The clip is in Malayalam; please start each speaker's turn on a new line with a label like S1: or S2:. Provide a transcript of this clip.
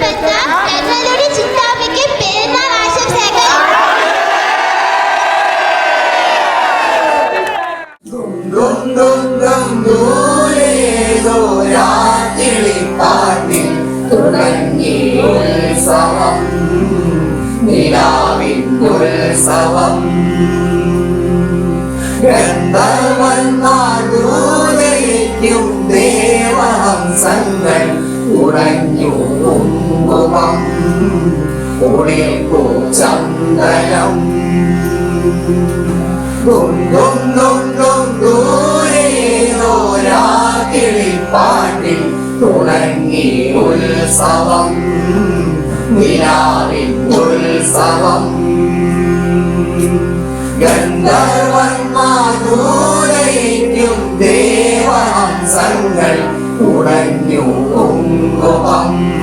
S1: ഇൻസ്പെക്ടർ ഞങ്ങളുടെ ചിന്താമയ്ക്ക് പെരുന്നാൾ ആശംസകൾ.
S2: രാത്രിപ്പാട്ടിൽ തുടങ്ങി ഉത്സവം നിലാവിൻ ഉത്സവം ഗന്ധർവന്മാർ ദേവഹംസങ്ങൾ. ഉടഞ്ഞു കുങ്കുമം കുളിർപ്പൂ ചന്ദനം രാത്രിപ്പാട്ടിൽ തുടങ്ങി ഉത്സവം നിലാവിൻ ഉത്സവം. ഗന്ധർവന്മാരൂരയ്ക്കും ദേവഹംസങ്ങൾ ഉടഞ്ഞു കുങ്കുമം